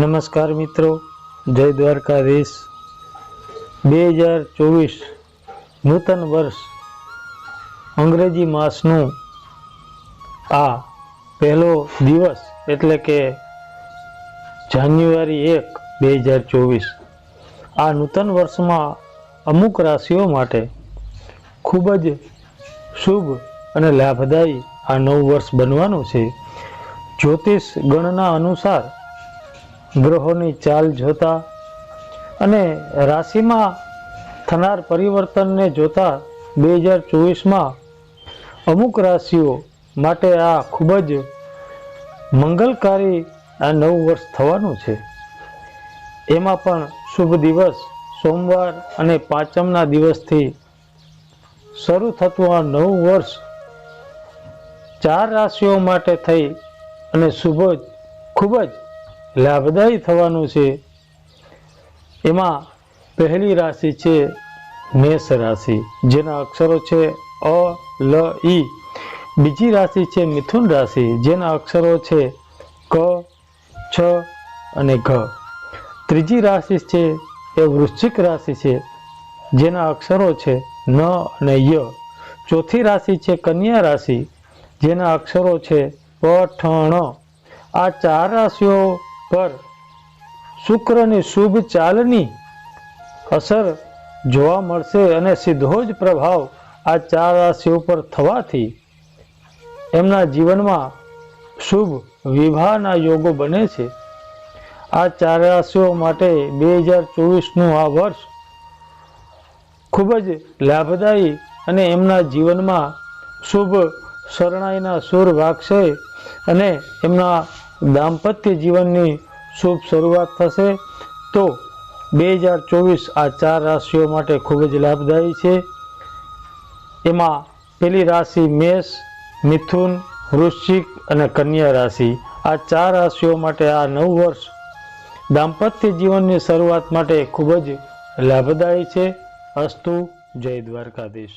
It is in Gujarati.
નમસ્કાર મિત્રો. જય દ્વારકાધીશ. બે હજાર ચોવીસ નૂતન વર્ષ અંગ્રેજી માસનું આ પહેલો દિવસ એટલે કે જાન્યુઆરી એક બે હજાર ચોવીસ. આ નૂતન વર્ષમાં અમુક રાશિઓ માટે ખૂબ જ શુભ અને લાભદાયી આ નવું વર્ષ બનવાનું છે. જ્યોતિષ ગણના અનુસાર ગ્રહોની ચાલ જોતા અને રાશિમાં થનાર પરિવર્તનને જોતા બે હજાર ચોવીસમાં અમુક રાશિઓ માટે આ ખૂબ જ મંગલકારી આ નવું વર્ષ થવાનું છે. એમાં પણ શુભ દિવસ, સોમવાર અને પાંચમના દિવસથી શરૂ થતું આ નવું વર્ષ ચાર રાશિઓ માટે થઈ અને શુભ ખૂબ જ લાભદાયી થવાનું છે. એમાં પહેલી રાશિ છે મેષ રાશિ, જેના અક્ષરો છે અ, લ ઈ બીજી રાશિ છે મિથુન રાશિ, જેના અક્ષરો છે ક, છ અને ઘ. ત્રીજી રાશિ છે એ વૃશ્ચિક રાશિ છે, જેના અક્ષરો છે ન અને ય. ચોથી રાશિ છે કન્યા રાશિ, જેના અક્ષરો છે પ, ઠ આ ચાર રાશિઓ પર શુક્રની શુભ ચાલની અસર જોવા મળશે અને સીધો જ પ્રભાવ આ ચાર રાશિઓ પર થવાથી એમના જીવનમાં શુભ વિવાહના યોગો બને છે. આ ચાર રાશિઓ માટે બે હજાર ચોવીસનું આ વર્ષ ખૂબ જ લાભદાયી અને એમના જીવનમાં શુભ શરણાઈના સુર વાગશે અને એમના દાંપત્ય જીવનની શુભ શરૂઆત થશે તો બે હજાર ચોવીસ આ ચાર રાશિઓ માટે ખૂબ જ લાભદાયી છે. એમાં પેલી રાશિ મેષ, મિથુન, વૃશ્ચિક અને કન્યા રાશિ. આ ચાર રાશિઓ માટે આ નવું વર્ષ દાંપત્ય જીવનની શરૂઆત માટે ખૂબ જ લાભદાયી છે. અસ્તુ, જય દ્વારકાધીશ.